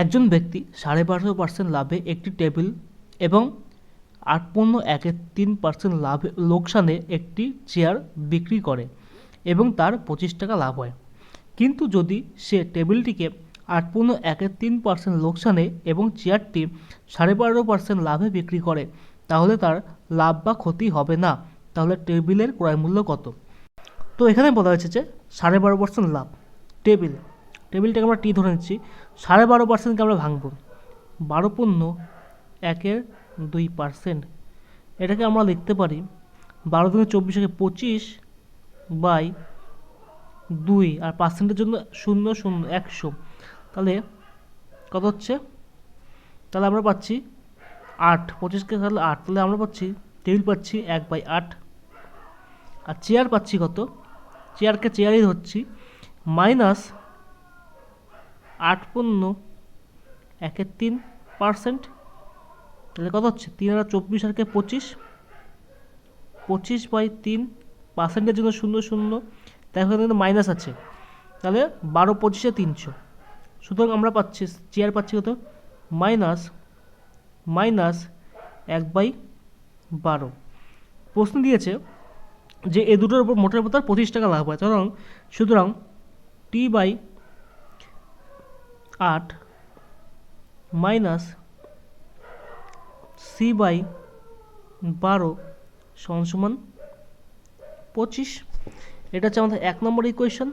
একজন ব্যক্তি সাড়ে বারোশো পার্সেন্ট লাভে একটি টেবিল এবং আট পণ্য একের তিন পার্সেন্ট লাভ লোকসানে একটি চেয়ার বিক্রি করে এবং তার পঁচিশ টাকা লাভ হয়। কিন্তু যদি সে টেবিলটিকে আট পণ্য একের তিন পার্সেন্ট লোকসানে এবং চেয়ারটি সাড়ে বারো পার্সেন্ট লাভে বিক্রি করে, তাহলে তার লাভ বা ক্ষতি হবে না। তাহলে টেবিলের ক্রয় মূল্য কত? তো এখানে বলা হয়েছে যে সাড়ে বারো পার্সেন্ট লাভ। টেবিল টেবিলটাকে আমরা টি ধরে নিচ্ছি। সাড়ে বারো পার্সেন্টকে আমরা ভাঙব। বারো পণ্য একের দুই পার্সেন্ট। এটাকে আমরা লিখতে পারি বারো থেকে চব্বিশকে পঁচিশ বাই দুই আর পার্সেন্টের জন্য শূন্য শূন্য একশো। তাহলে কত হচ্ছে? তাহলে আমরা পাচ্ছি আট। পঁচিশকে তাহলে আট। তাহলে আমরা পাচ্ছি, টেবিল পাচ্ছি এক বাই আট। আর চেয়ার পাচ্ছি কত? চেয়ারকে চেয়ারই ধরছি। মাইনাস আট পণ্য একের তিন পার্সেন্ট। তাহলে কত হচ্ছে? তিন হাজার চব্বিশ আরকে পঁচিশ। পঁচিশ বাই তিন পার্সেন্টের জন্য শূন্য শূন্য। তাই কিন্তু মাইনাস আছে। তাহলে বারো, পঁচিশে তিনশো। সুতরাং আমরা পাচ্ছি চেয়ার পাচ্ছি কত? মাইনাস মাইনাস এক বাই বারো। প্রশ্ন দিয়েছে যে এ দুটোর উপর মোটের উপর তার পঁচিশ টাকা লাভ হয়। সুতরাং সুতরাং টি বাই আট মাইনাস সি বাই বারো সমান পঁচিশ। এটা হচ্ছে আমাদের এক নম্বর ইকুয়েশন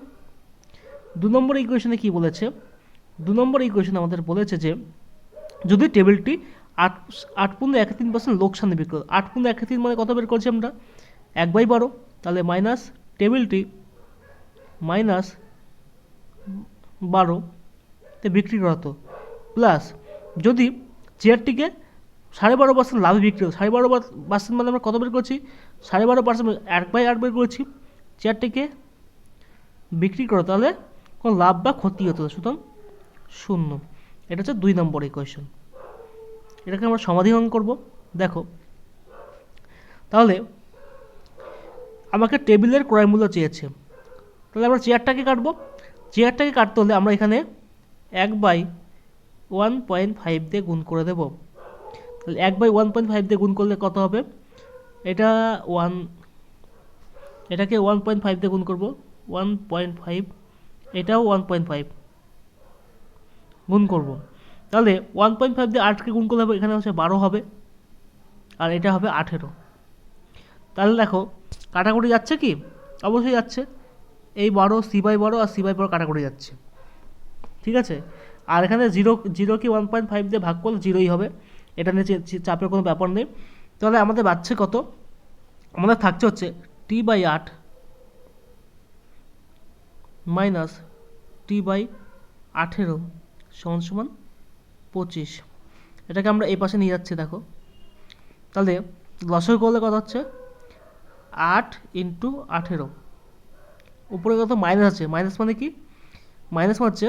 দু নম্বর ইকুয়েশনে কী বলেছে? দু নম্বর ইকুয়েশনে আমাদের বলেছে যে, যদি টেবিলটি আট আট পূর্ণ এক তিন পার্সেন্ট লোকসানে বিক্রি করে, আট পূর্ণ এক তিন মানে কত বের করছি আমরা? এক বাই বারো, তাহলে মাইনাস টেবিলটি মাইনাস বারোতে বিক্রি করা হতো। প্লাস যদি চেয়ারটিকে সাড়ে বারো পার্সেন্ট লাভে বিক্রি হতো, সাড়ে বারো পার্সেন্ট মানে আমরা কত বের করছি? সাড়ে বারো পার্সেন্ট এক বাই আট বের করেছি। চেয়ারটিকে বিক্রি করো, তাহলে কোনো লাভ বা ক্ষতি হতো সুতরাং শূন্য। এটা হচ্ছে দুই নম্বর ইকুয়েশন এটাকে আমরা সমাধান করব। দেখো, তাহলে আমাকে টেবিলের ক্রয় মূল্য চেয়েছে। তাহলে আমরা চেয়ারটাকে কাটবো। চেয়ারটাকে কাটতে হলে আমরা এখানে এক বাই ওয়ান পয়েন্ট ফাইভ দিয়ে গুণ করে দেব। তাহলে এক বাই ওয়ান পয়েন্ট ফাইভ দিয়ে গুণ করলে কত হবে? এটা ওয়ান, এটাকে ওয়ান পয়েন্ট ফাইভ দিয়ে গুণ করব। ওয়ান পয়েন্ট ফাইভ, এটাও ওয়ান পয়েন্ট ফাইভ গুণ করব। তাহলে ওয়ান পয়েন্ট ফাইভ দিয়ে আটকে গুণ করলে হবে এখানে হচ্ছে বারো হবে আর এটা হবে আঠেরো। তাহলে দেখো, কাটাকুটি যাচ্ছে কি? অবশ্যই যাচ্ছে। এই বারো, সি বাই বারো আর সি বাই বারো কাটাকুটি যাচ্ছে। ঠিক আছে? আর এখানে জিরো জিরো কি ওয়ান পয়েন্ট ফাইভ দিয়ে ভাগ করলে জিরোই হবে। এটা নিয়ে চাপের কোনো ব্যাপার নেই। তাহলে আমাদের বাচ্চা কত? আমাদের থাকছে হচ্ছে টি বাই আট মাইনাস টি বাই আঠেরো সমান সমান পঁচিশ। এটাকে আমরা এই পাশে নিয়ে যাচ্ছি, দেখো। তাহলে লসই করলে কত হচ্ছে? আট ইন্টু আঠেরো। উপরে কত? মাইনাস আছে। মাইনাস মানে কি? মাইনাস হচ্ছে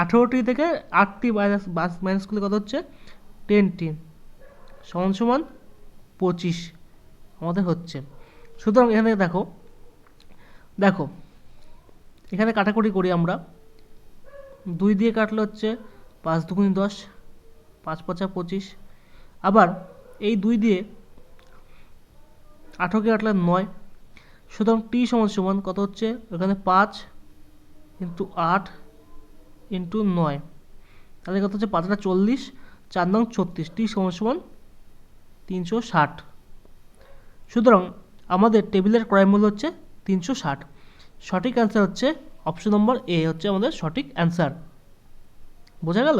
আঠেরোটি থেকে আটটি মাইনাস মাইনাস করলে কত হচ্ছে টেনটি সমান সমান পঁচিশ আমাদের হচ্ছে। সুতরাং এখানে দেখো দেখো, এখানে কাটাকুটি করি আমরা। দুই দিয়ে কাটলে হচ্ছে পাঁচ দুগুনি দশ, পাঁচ পাঁচা পঁচিশ। আবার এই দুই দিয়ে আঠেরোকে কাটলে নয়। সুতরাং টি সমান সমান কত হচ্ছে? এখানে পাঁচ ইন্টু আট ইন্টু নয়। তাহলে কত হচ্ছে? পাঁচটা চল্লিশ, চার নং ছত্রিশ টি সমান সমান তিনশো ষাট। সুতরাং আমাদের টেবিলের ক্রয় মূল্য হচ্ছে তিনশো ষাট। সঠিক অ্যান্সার হচ্ছে অপশন নম্বর এ হচ্ছে আমাদের সঠিক অ্যান্সার বোঝা গেল?